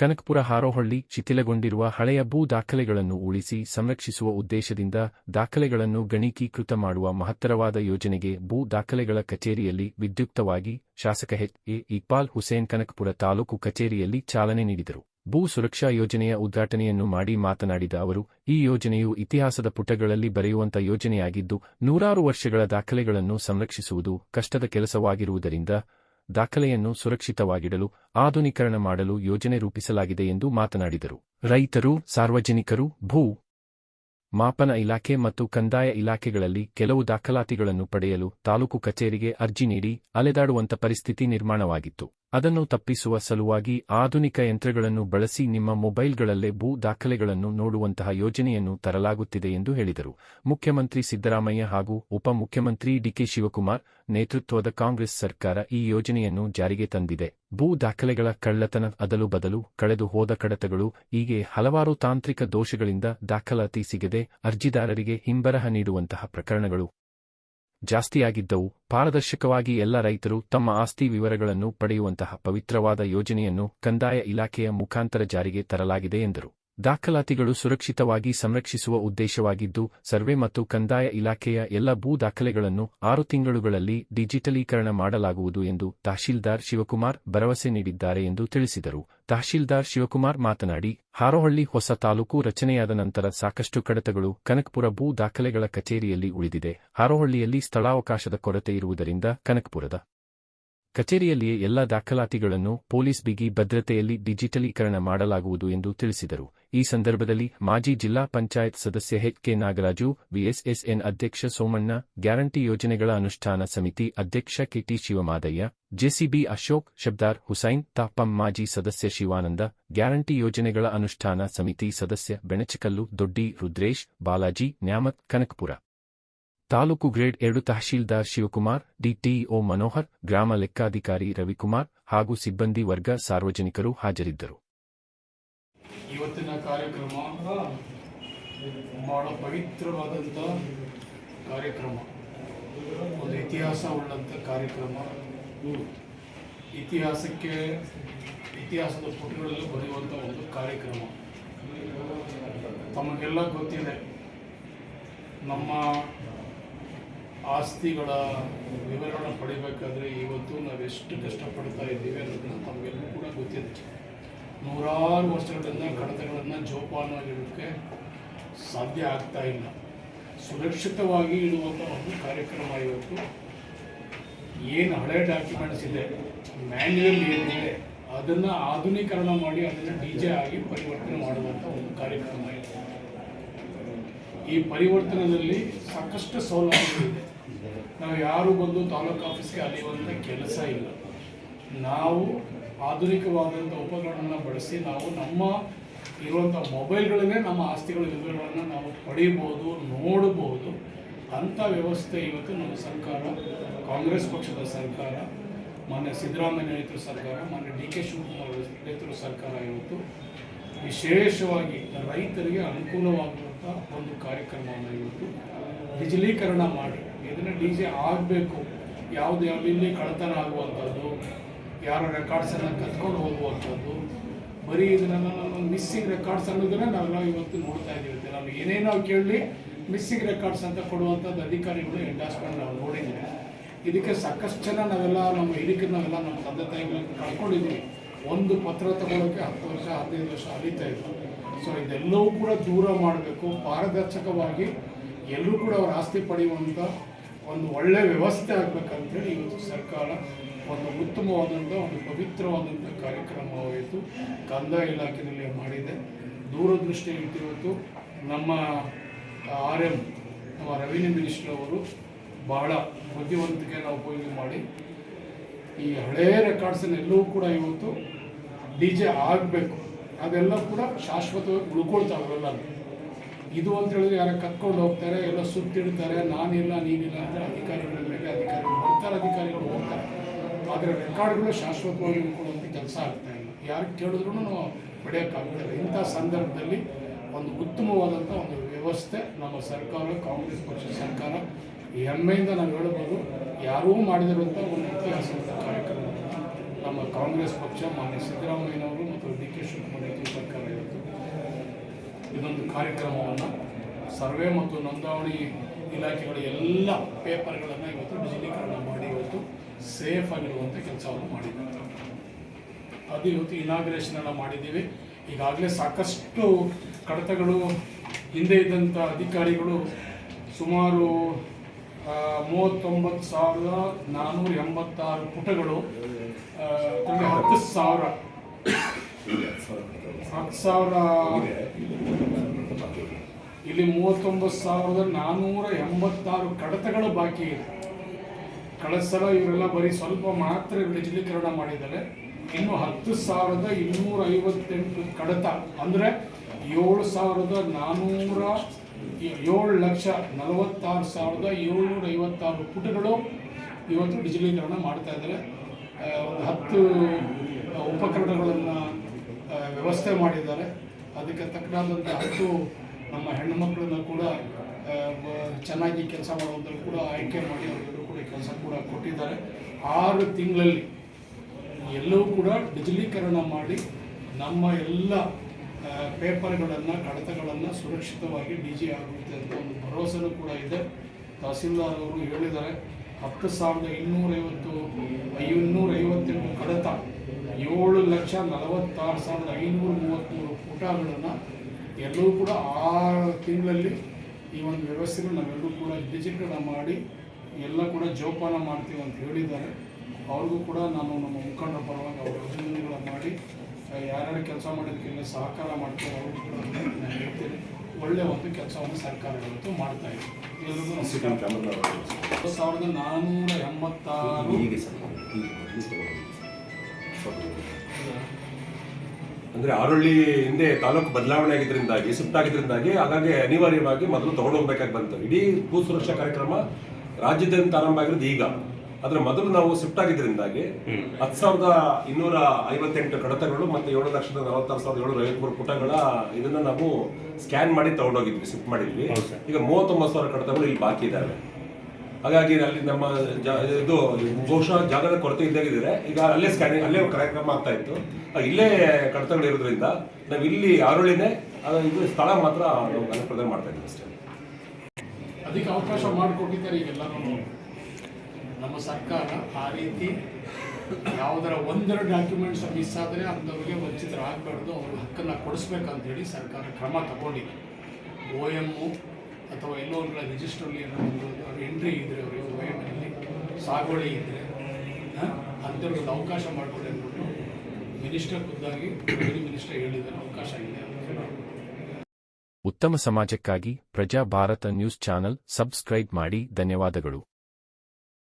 ಕನಕಪುರ ಹಾರೋಹಳ್ಳಿ ಶಿಥಿಲಗೊಂಡಿರುವ ಹಳೆಯ ಭೂ ದಾಖಲೆಗಳನ್ನು ಉಳಿಸಿ ಸಂರಕ್ಷಿಸುವ ಉದ್ದೇಶದಿಂದ ದಾಖಲೆಗಳನ್ನು ಗಣಕೀಕೃತ ಮಾಡುವ ಮಹತ್ತರವಾದ ಯೋಜನೆಗೆ ಭೂ ದಾಖಲೆಗಳ ಕಚೇರಿಯಲ್ಲಿ ವಿದ್ಯುಕ್ತವಾಗಿ ಶಾಸಕ ಎಚ್. ಎ. ಇಕ್ಬಾಲ್ ಹುಸೇನ್ ಕನಕಪುರ ತಾಲೂಕು ಕಚೇರಿಯಲ್ಲಿ ಚಾಲನೆ ನೀಡಿದರು. ಭೂ ಸುರಕ್ಷಾ ಯೋಜನೆಯ ಉದ್ಘಾಟನೆಯನ್ನು ಮಾಡಿ ಮಾತನಾಡಿದ ಅವರು, ಈ ಯೋಜನೆಯು ಇತಿಹಾಸದ ಪುಟಗಳಲ್ಲಿ ಬರೆಯುವಂತ ಯೋಜನೆಯಾಗಿದ್ದು, ನೂರಾರು ವರ್ಷಗಳ ದಾಖಲೆಗಳನ್ನು ಸಂರಕ್ಷಿಸುವುದು ಕಷ್ಟದ ಕೆಲಸವಾಗಿರುವುದರಿಂದ ದಾಖಲೆಯನ್ನು ಸುರಕ್ಷಿತವಾಗಿಡಲು, ಆಧುನೀಕರಣ ಮಾಡಲು ಯೋಜನೆ ರೂಪಿಸಲಾಗಿದೆ ಎಂದು ಮಾತನಾಡಿದರು. ರೈತರು, ಸಾರ್ವಜನಿಕರು, ಭೂ ಮಾಪನ ಇಲಾಖೆ ಮತ್ತು ಕಂದಾಯ ಇಲಾಖೆಗಳಲ್ಲಿ ಕೆಲವು ದಾಖಲಾತಿಗಳನ್ನು ಪಡೆಯಲು ತಾಲೂಕು ಕಚೇರಿಗೆ ಅರ್ಜಿ ನೀಡಿ ಅಲೆದಾಡುವಂತ ಪರಿಸ್ಥಿತಿ ನಿರ್ಮಾಣವಾಗಿತ್ತು. ಅದನ್ನು ತಪ್ಪಿಸುವ ಸಲುವಾಗಿ ಆಧುನಿಕ ಯಂತ್ರಗಳನ್ನು ಬಳಸಿ ನಿಮ್ಮ ಮೊಬೈಲ್ಗಳಲ್ಲೇ ಭೂ ದಾಖಲೆಗಳನ್ನು ನೋಡುವಂತಹ ಯೋಜನೆಯನ್ನು ತರಲಾಗುತ್ತಿದೆ ಎಂದು ಹೇಳಿದರು. ಮುಖ್ಯಮಂತ್ರಿ ಸಿದ್ದರಾಮಯ್ಯ ಹಾಗೂ ಉಪಮುಖ್ಯಮಂತ್ರಿ ಡಿಕೆ ಶಿವಕುಮಾರ್ ನೇತೃತ್ವದ ಕಾಂಗ್ರೆಸ್ ಸರ್ಕಾರ ಈ ಯೋಜನೆಯನ್ನು ಜಾರಿಗೆ ತಂದಿದೆ. ಭೂ ದಾಖಲೆಗಳ ಕಳ್ಳತನ ಅದಲು ಬದಲು ಕಳೆದು ಹೋದ ಕಡತಗಳು ಹೀಗೆ ಹಲವಾರು ತಾಂತ್ರಿಕ ದೋಷಗಳಿಂದ ದಾಖಲಾತಿ ಸಿಗದೆ ಅರ್ಜಿದಾರರಿಗೆ ಹಿಂಬರಹ ನೀಡುವಂತಹ ಪ್ರಕರಣಗಳು. ಜಾಸ್ತಿಯಾಗಿದ್ದವು. ಪಾರದರ್ಶಕವಾಗಿ ಎಲ್ಲ ರೈತರು ತಮ್ಮ ಆಸ್ತಿ ವಿವರಗಳನ್ನು ಪಡೆಯುವಂತಹ ಪವಿತ್ರವಾದ ಯೋಜನೆಯನ್ನು ಕಂದಾಯ ಇಲಾಖೆಯ ಮುಖಾಂತರ ಜಾರಿಗೆ ತರಲಾಗಿದೆ ಎಂದರು. ದಾಖಲಾತಿಗಳು ಸುರಕ್ಷಿತವಾಗಿ ಸಂರಕ್ಷಿಸುವ ಉದ್ದೇಶವಾಗಿದ್ದು, ಸರ್ವೆ ಮತ್ತು ಕಂದಾಯ ಇಲಾಖೆಯ ಎಲ್ಲ ಭೂ ದಾಖಲೆಗಳನ್ನು ಆರು ತಿಂಗಳುಗಳಲ್ಲಿ ಡಿಜಿಟಲೀಕರಣ ಮಾಡಲಾಗುವುದು ಎಂದು ತಹಶೀಲ್ದಾರ್ ಶಿವಕುಮಾರ್ ಭರವಸೆ ನೀಡಿದ್ದಾರೆ ಎಂದು ತಿಳಿಸಿದರು. ತಹಶೀಲ್ದಾರ್ ಶಿವಕುಮಾರ್ ಮಾತನಾಡಿ, ಹಾರೋಹಳ್ಳಿ ಹೊಸ ತಾಲೂಕು ರಚನೆಯಾದ ನಂತರ ಸಾಕಷ್ಟು ಕಡತಗಳು ಕನಕಪುರ ಭೂ ದಾಖಲೆಗಳ ಕಚೇರಿಯಲ್ಲಿ ಉಳಿದಿದೆ. ಹಾರೋಹಳ್ಳಿಯಲ್ಲಿ ಸ್ಥಳಾವಕಾಶದ ಕೊರತೆ ಇರುವುದರಿಂದ ಕನಕಪುರದ ಕಚೇರಿಯಲ್ಲಿಯೇ ಎಲ್ಲ ದಾಖಲಾತಿಗಳನ್ನು ಪೊಲೀಸ್ ಬಿಗಿ ಭದ್ರತೆಯಲ್ಲಿ ಡಿಜಿಟಲೀಕರಣ ಮಾಡಲಾಗುವುದು ಎಂದು ತಿಳಿಸಿದರು. ಈ ಸಂದರ್ಭದಲ್ಲಿ ಮಾಜಿ ಜಿಲ್ಲಾ ಪಂಚಾಯತ್ ಸದಸ್ಯ ಎಚ್ ಕೆ ನಾಗರಾಜು, ವಿಎಸ್ಎಸ್ಎನ್ ಅಧ್ಯಕ್ಷ ಸೋಮಣ್ಣ, ಗ್ಯಾರಂಟಿ ಯೋಜನೆಗಳ ಅನುಷ್ಠಾನ ಸಮಿತಿ ಅಧ್ಯಕ್ಷ ಕೆಟಿ ಶಿವಮಾದಯ್ಯ, ಜೆಸಿಬಿ ಅಶೋಕ್, ಶಬ್ದಾರ್ ಹುಸೈನ್, ತಾಪಂ ಮಾಜಿ ಸದಸ್ಯ ಶಿವಾನಂದ, ಗ್ಯಾರಂಟಿ ಯೋಜನೆಗಳ ಅನುಷ್ಠಾನ ಸಮಿತಿ ಸದಸ್ಯ ಬೆಣಚಕಲ್ಲು, ದೊಡ್ಡಿ ರುದ್ರೇಶ್, ಬಾಲಾಜಿ, ನ್ಯಾಮತ್, ಕನಕಪುರ. ತಾಲೂಕು ಗ್ರೇಡ್ ಎರಡು ತಹಶೀಲ್ದಾರ್ ಶಿವಕುಮಾರ್, ಡಿಟಿಒ ಮನೋಹರ್, ಗ್ರಾಮ ಲೆಕ್ಕಾಧಿಕಾರಿ ರವಿಕುಮಾರ್ ಹಾಗೂ ಸಿಬ್ಬಂದಿ ವರ್ಗ ಸಾರ್ವಜನಿಕರು ಹಾಜರಿದ್ದರು. ಇವತ್ತಿನ ಕಾರ್ಯಕ್ರಮ ಬಹಳ ಪವಿತ್ರವಾದಂಥ ಕಾರ್ಯಕ್ರಮ. ಒಂದು ಇತಿಹಾಸ ಉಳ್ಳಂಥ ಕಾರ್ಯಕ್ರಮ. ಇತಿಹಾಸಕ್ಕೆ ಇತಿಹಾಸದ ಪುಟಗಳಲ್ಲಿ ಬರೆಯುವಂಥ ಒಂದು ಕಾರ್ಯಕ್ರಮ. ತಮಗೆಲ್ಲ ಗೊತ್ತಿದೆ ನಮ್ಮ ಆಸ್ತಿಗಳ ವಿವರಣೆ ಪಡಿಬೇಕಾದ್ರೆ ಇವತ್ತು ನಾವೆಷ್ಟು ಕಷ್ಟಪಡ್ತಾ ಇದ್ದೀವಿ ಅನ್ನೋದನ್ನು ತಮಗೆಲ್ಲೂ ಕೂಡ ಗೊತ್ತಿದೆ. ನೂರಾರು ವರ್ಷಗಳಿಂದ ಕಡತಗಳನ್ನು ಜೋಪಾನವಾಗಿಡೋಕ್ಕೆ ಸಾಧ್ಯ ಆಗ್ತಾ ಇಲ್ಲ. ಸುರಕ್ಷಿತವಾಗಿ ಇಡುವಂಥ ಒಂದು ಕಾರ್ಯಕ್ರಮ ಇವತ್ತು. ಏನು ಹಳೆ ಡಾಕ್ಯುಮೆಂಟ್ಸ್ ಇದೆ ಮ್ಯಾನ್ಯಲ್ ಏನಿದೆ, ಅದನ್ನು ಆಧುನೀಕರಣ ಮಾಡಿ ಅದನ್ನು ಡಿ ಜೆ ಆಗಿ ಪರಿವರ್ತನೆ ಮಾಡುವಂಥ ಒಂದು ಕಾರ್ಯಕ್ರಮ ಇದೆ. ಈ ಪರಿವರ್ತನದಲ್ಲಿ ಸಾಕಷ್ಟು ಸೌಲಭ್ಯಗಳಿದೆ ನಾವು ಯಾರು ಬಂದು ತಾಲೂಕು ಆಫೀಸ್ಗೆ ಅಲಿಯುವಂಥ ಕೆಲಸ ಇಲ್ಲ. ನಾವು ಆಧುನಿಕವಾದಂಥ ಉಪಕರಣಗಳನ್ನು ಬಳಸಿ ನಾವು ನಮ್ಮ ಇರುವಂಥ ಮೊಬೈಲ್ಗಳನ್ನೇ ನಮ್ಮ ಆಸ್ತಿಗಳ ವಿವರಗಳನ್ನು ನಾವು ಪಡೀಬೋದು ನೋಡಬಹುದು ಅಂಥ ವ್ಯವಸ್ಥೆ ಇವತ್ತು ನಮ್ಮ ಸರ್ಕಾರ, ಕಾಂಗ್ರೆಸ್ ಪಕ್ಷದ ಸರ್ಕಾರ, ಮಾನ್ಯ ಸಿದ್ದರಾಮಯ್ಯ ನೇತೃ ಸರ್ಕಾರ, ಮಾನ್ಯ ಡಿ ಕೆ ಶಿವಕುಮಾರ್ ನೇತೃ ಸರ್ಕಾರ ಇವತ್ತು ವಿಶೇಷವಾಗಿ ರೈತರಿಗೆ ಅನುಕೂಲವಾಗುವಂಥ ಒಂದು ಕಾರ್ಯಕ್ರಮವನ್ನು ಇವತ್ತು ಡಿಜಿಲೀಕರಣ ಮಾಡಿ. ಇದನ್ನು ಡಿ ಜೆ ಆಗಬೇಕು. ಯಾವುದು ಯಾವ ಇಲ್ಲಿ ಕಳ್ಳತನ ಆಗುವಂಥದ್ದು ಯಾರ ರೆಕಾರ್ಡ್ಸನ್ನು ಕತ್ಕೊಂಡು ಹೋಗುವಂಥದ್ದು. ಬರೀ ನಮ್ಮ ಮಿಸ್ಸಿಂಗ್ ರೆಕಾರ್ಡ್ಸ್ ಅನ್ನೋದನ್ನ ನಾವೆಲ್ಲ ಇವತ್ತು ನೋಡ್ತಾ ಇದ್ದೀವಿ ನಾವು ಏನೇ ನಾವು ಕೇಳಲಿ ಮಿಸ್ಸಿಂಗ್ ರೆಕಾರ್ಡ್ಸ್ ಅಂತ ಕೊಡುವಂಥದ್ದು ಅಧಿಕಾರಿಗಳು ಎಂಡಾಸ್ಮೆಂಟ್ ನಾವು ನೋಡಿದ್ದೀವಿ. ಇದಕ್ಕೆ ಸಾಕಷ್ಟು ಜನ ನಾವೆಲ್ಲ ನಮ್ಮ ಹಿರಿಕರು ನಾವೆಲ್ಲ ನಮ್ಮ ತಂದೆ ತಾಯಿಗಳನ್ನು ಕಳ್ಕೊಂಡಿದ್ದೀವಿ. ಒಂದು ಪತ್ರ ತಗೊಳ್ಳೋಕ್ಕೆ ಹತ್ತು ವರ್ಷ, ಹದಿನೈದು ವರ್ಷ ಅಳಿತಾ ಇತ್ತು ಸೊ ಇದೆಲ್ಲವೂ ಕೂಡ ದೂರ ಮಾಡಬೇಕು. ಪಾರದರ್ಶಕವಾಗಿ ಎಲ್ಲರೂ ಕೂಡ ಅವರ ಆಸ್ತಿ ಪಡೆಯುವಂಥ ಒಂದು ಒಳ್ಳೆಯ ವ್ಯವಸ್ಥೆ ಆಗಬೇಕಂತೇಳಿ ಇವತ್ತು ಸರ್ಕಾರ ಒಂದು ಉತ್ತಮವಾದಂಥ, ಒಂದು ಪವಿತ್ರವಾದಂಥ ಕಾರ್ಯಕ್ರಮವಾಯಿತು ಕಂದಾಯ ಇಲಾಖೆಯಲ್ಲಿ ಮಾಡಿದೆ. ದೂರದೃಷ್ಟಿ ಇವತ್ತು ನಮ್ಮ ಆರ್ ಎಂ, ನಮ್ಮ ರೆವಿನ್ಯೂ ಮಿನಿಸ್ಟರ್ ಅವರು ಬಹಳ ಬುದ್ಧಿವಂತಿಕೆಯನ್ನು ಉಪಯೋಗ ಮಾಡಿ. ಈ ಹಳೇ ರೆಕಾರ್ಡ್ಸನ್ನೆಲ್ಲವೂ ಕೂಡ ಇವತ್ತು ಡಿ ಜೆ ಆಗಬೇಕು. ಅದೆಲ್ಲ ಕೂಡ ಶಾಶ್ವತವಾಗಿ ಉಳ್ಕೊಳ್ತಾ ಅವೆಲ್ಲ ಇದು ಅಂತ ಹೇಳಿದ್ರೆ ಯಾರ ಕತ್ಕೊಂಡು ಹೋಗ್ತಾರೆ, ಎಲ್ಲ ಸುತ್ತಿಡ್ತಾರೆ ನಾನಿಲ್ಲ, ನೀನಿಲ್ಲ ಅಂತ ಅಧಿಕಾರಿಗಳ ಮೇಲೆ ಅಧಿಕಾರಿಗಳು ಬರ್ತಾರೆ ಅಧಿಕಾರಿಗಳು ಹೋಗ್ತಾರೆ. ಆದರೆ ರೆಕಾರ್ಡ್ಗಳು ಶಾಶ್ವತವಾಗಿ ಉಳ್ಕೊಳ್ಳುವಂಥ ಕೆಲಸ ಆಗ್ತಾ ಇಲ್ಲ. ಯಾರು ಕೇಳಿದ್ರು ನಾವು ಪಡೆಯೋಕ್ಕಾಗ್ತಿಲ್ಲ ಇಂಥ ಸಂದರ್ಭದಲ್ಲಿ ಒಂದು ಉತ್ತಮವಾದಂಥ ಒಂದು ವ್ಯವಸ್ಥೆ ನಮ್ಮ ಸರ್ಕಾರ, ಕಾಂಗ್ರೆಸ್ ಪಕ್ಷ ಸರ್ಕಾರ ಹೆಮ್ಮೆಯಿಂದ ನಾವು ಹೇಳ್ಬೋದು. ಯಾರೂ ಮಾಡಿದಿರುವಂಥ ಒಂದು ಇತಿಹಾಸದ ಕಾರ್ಯಕ್ರಮ. ನಮ್ಮ ಕಾಂಗ್ರೆಸ್ ಪಕ್ಷ ಮಾನ್ಯ ಸಿದ್ದರಾಮಯ್ಯನವರು ಮತ್ತು ಡಿ ಕೆ ಶಿವಕುಮಾರ್ ಇದೊಂದು ಕಾರ್ಯಕ್ರಮವನ್ನು ಸರ್ವೆ ಮತ್ತು ನೋಂದಾವಣಿ ಇಲಾಖೆಗಳ ಎಲ್ಲ ಪೇಪರ್ಗಳನ್ನು ಇವತ್ತು ಡಿಜಿಟಲೀಕರಣ ಮಾಡಿ ಇವತ್ತು ಸೇಫ್ ಆಗಿರುವಂಥ ಕೆಲಸವನ್ನು ಮಾಡಿದ್ದೆ ಅದು ಇವತ್ತು ಇನಾಗ್ರೇಷನ್ ಎಲ್ಲ ಮಾಡಿದ್ದೀವಿ. ಈಗಾಗಲೇ ಸಾಕಷ್ಟು ಕಡತಗಳು, ಹಿಂದೆ ಇದ್ದಂಥ ಅಧಿಕಾರಿಗಳು ಸುಮಾರು ಮೂವತ್ತೊಂಬತ್ತು ಸಾವಿರದ ನಾನ್ನೂರ ಎಂಬತ್ತಾರು ಪುಟಗಳು ಹತ್ತು ಸಾವಿರ ಹತ್ತು ಸಾವಿರ. ಇಲ್ಲಿ ಮೂವತ್ತೊಂಬತ್ತು ಸಾವಿರದ ನಾನ್ನೂರ ಎಂಬತ್ತಾರು ಕಡತಗಳು ಬಾಕಿ ಇದೆ. ಕಳೆದ ಸಲ ಇವರೆಲ್ಲ ಬರೀ ಸ್ವಲ್ಪ ಮಾತ್ರ ಡಿಜಿಟಲೀಕರಣ ಮಾಡಿದ್ದಾರೆ. ಇನ್ನು ಹತ್ತು ಸಾವಿರದ ಇನ್ನೂರ ಐವತ್ತೆಂಟು ಕಡತ. ಅಂದರೆ ಏಳು ಸಾವಿರದ ನಾನ್ನೂರ ಏಳು ಲಕ್ಷ ನಲವತ್ತಾರು ಸಾವಿರದ ಏಳ್ನೂರ ಐವತ್ತಾರು ಪುಟಗಳು ಇವತ್ತು ಡಿಜಿಟಲೀಕರಣ ಮಾಡ್ತಾ ಇದ್ದಾರೆ. ಒಂದು ಹತ್ತು ಉಪಕರಣಗಳನ್ನು ವ್ಯವಸ್ಥೆ ಮಾಡಿದ್ದಾರೆ. ಅದಕ್ಕೆ ತಕ್ಕನಾದಂಥ ಹತ್ತು ನಮ್ಮ ಹೆಣ್ಣುಮಕ್ಕಳನ್ನ ಕೂಡ ಬ- ಚೆನ್ನಾಗಿ ಕೆಲಸ ಮಾಡುವಂಥದ್ದು ಕೂಡ ಆಯ್ಕೆ ಮಾಡಿ ಅವರಿಗೂ ಕೂಡ ಕೆಲಸ ಕೂಡ ಕೊಟ್ಟಿದ್ದಾರೆ. ಆರು ತಿಂಗಳಲ್ಲಿ ಎಲ್ಲವೂ ಕೂಡ ಡಿಜಿಟಲೀಕರಣ ಮಾಡಿ ನಮ್ಮ ಎಲ್ಲ ಪೇಪರ್ಗಳನ್ನು, ಕಡತಗಳನ್ನು ಸುರಕ್ಷಿತವಾಗಿ ಡಿ ಜಿ ಆಗುತ್ತೆ ಅಂತ ಒಂದು ಭರವಸೆನೂ ಕೂಡ ಇದೆ. ತಹಸೀಲ್ದಾರ್ ಅವರು ಹೇಳಿದ್ದಾರೆ, ಹತ್ತು ಸಾವಿರದ ಇನ್ನೂರೈವತ್ತು, ಇನ್ನೂರೈವತ್ತೆಂಟು ಕಡತ ಏಳು ಲಕ್ಷ ನಲವತ್ತಾರು ಸಾವಿರದ ಐನೂರ ಮೂವತ್ತ್ಮೂರು ಪುಟಗಳನ್ನು ಎಲ್ಲರೂ ಕೂಡ ಆರು ತಿಂಗಳಲ್ಲಿ ಈ ಒಂದು ವ್ಯವಸ್ಥೆನ ನಾವೆಲ್ಲರೂ ಕೂಡ ಡಿಜಿಟಲ್ ಮಾಡಿ ಎಲ್ಲ ಕೂಡ ಜೋಪಾನ ಮಾಡ್ತೀವಿ ಅಂತ ಹೇಳಿದ್ದಾರೆ. ಅವ್ರಿಗೂ ಕೂಡ ನಾನು ನಮ್ಮ ಮುಖಂಡರ ಪರವಾಗಿ ಅವರ ಅಭಿನಂದನೆಗಳನ್ನು ಮಾಡಿ ಯಾರ್ಯಾರು ಕೆಲಸ ಮಾಡೋದಕ್ಕೆಲ್ಲ ಸಹಕಾರ ಮಾಡ್ತಾರೆ ಅವ್ರಿಗೂ ಕೂಡ ನಾನು ಹೇಳ್ತೇನೆ. ಒಳ್ಳೆಯ ಒಂದು ಕೆಲಸವನ್ನು ಸರ್ಕಾರ ಇವತ್ತು ಮಾಡ್ತಾ ಇದೆ. ಎಲ್ಲರೂ ನಮಸ್ಕಾರ. ಸಾವಿರದ ನಾನ್ನೂರ ಎಂಬತ್ತಾರು ಅಂದ್ರೆ ಆರೊಳ್ಳಿ ಹಿಂದೆ ತಾಲೂಕು ಬದಲಾವಣೆ ಆಗಿದ್ರಿಂದಾಗಿ ಶಿಫ್ಟ್ ಆಗಿದ್ರಿಂದಾಗಿ ಹಾಗಾಗಿ ಅನಿವಾರ್ಯವಾಗಿ ಮೊದಲು ತಗೊಂಡು ಹೋಗ್ಬೇಕಾಗಿ ಬಂತು. ಇಡೀ ಭೂ ಸುರಕ್ಷಾ ಕಾರ್ಯಕ್ರಮ ರಾಜ್ಯದಿಂದ ಆರಂಭ ಆಗಿರೋದು ಈಗ. ಅದ್ರ ಮೊದಲು ನಾವು ಶಿಫ್ಟ್ ಆಗಿದ್ರಿಂದಾಗಿ ಹತ್ತು ಸಾವಿರದ ಇನ್ನೂರ ಐವತ್ತೆಂಟು ಕಡತಗಳು ಮತ್ತೆ ಏಳು ಲಕ್ಷದ ನಲವತ್ತಾರು ಸಾವಿರದ ಏಳು ಐವತ್ಮೂರು ಪುಟಗಳ ಇದನ್ನ ನಾವು ಸ್ಕ್ಯಾನ್ ಮಾಡಿ ತಗೊಂಡೋಗಿದ್ವಿ ಶಿಫ್ಟ್ ಮಾಡಿದ್ವಿ. ಈಗ ಮೂವತ್ತೊಂಬತ್ತು ಸಾವಿರ ಕಡತಗಳು ಇಲ್ಲಿ ಬಾಕಿ ಇದ್ದಾವೆ ಹಾಗಾಗಿ ಅಲ್ಲಿ ನಮ್ಮ ಇದು ಬಹುಶಃ ಜಾಗದ ಕೊರತೆ ಇದ್ದಾಗಿದ್ದರೆ ಈಗ ಅಲ್ಲೇ ಸ್ಕ್ಯಾನಿಂಗ್ ಅಲ್ಲೇ ಕಾರ್ಯಕ್ರಮ ಆಗ್ತಾ ಇತ್ತು. ಇಲ್ಲೇ ಕಡತಗಳು ಇರೋದ್ರಿಂದ ನಾವು ಇಲ್ಲಿ ಆರೋಳಿನೇ ಇದು ಸ್ಥಳ ಮಾತ್ರ ನಾವು ಪ್ರದಾನ ಮಾಡ್ತಾ ಇದ್ದೀವಿ ಅಷ್ಟೇ. ಅದಕ್ಕೆ ಅವಕಾಶ ಮಾಡಿಕೊಟ್ಟಿದ್ದಾರೆ ಈಗೆಲ್ಲ ನಮ್ಮ ಸರ್ಕಾರ ಆ ರೀತಿ ಯಾವುದರ ಒಂದೆರಡು ಡಾಕ್ಯುಮೆಂಟ್ಸ್ ಮಿಸ್ ಆದರೆ ಅಂಥವ್ರಿಗೆ ವಂಚಿತರಾಗಬಾರ್ದು, ಅವ್ರ ಹಕ್ಕನ್ನು ಕೊಡಿಸ್ಬೇಕಂತ ಹೇಳಿ ಸರ್ಕಾರ ಕ್ರಮ ತಗೊಂಡಿದೆ. ಓ ಎಮ್ಮು ಅಥವಾ ಎಲ್ಲೋ ಒಂದು ರಿಜಿಸ್ಟ್ರಲ್ಲಿ ಅವ್ರ ಎಂಟ್ರಿ ಇದ್ದರೆ ಅವ್ರಿಗೆ ಎಮ್ಮಲ್ಲಿ ಸಾಗುವಳಿ ಇದ್ದರೆ ಅಂಥವ್ರಿಗೆ ಅವಕಾಶ ಮಾಡಿಕೊಡಿ ಅಂದ್ಬಿಟ್ಟು ಮಿನಿಸ್ಟರ್ ಖುದ್ದಾಗಿ ಮಿನಿಸ್ಟರ್ ಹೇಳಿದ್ದಾರೆ ಅವಕಾಶ ಇದೆ ಉತ್ತಮ ಸಮಾಜಕ್ಕಾಗಿ ಪ್ರಜಾ ಭಾರತ ನ್ಯೂಸ್ ಚಾನೆಲ್ ಸಬ್ಸ್ಕ್ರೈಬ್ ಮಾಡಿ, ಧನ್ಯವಾದಗಳು.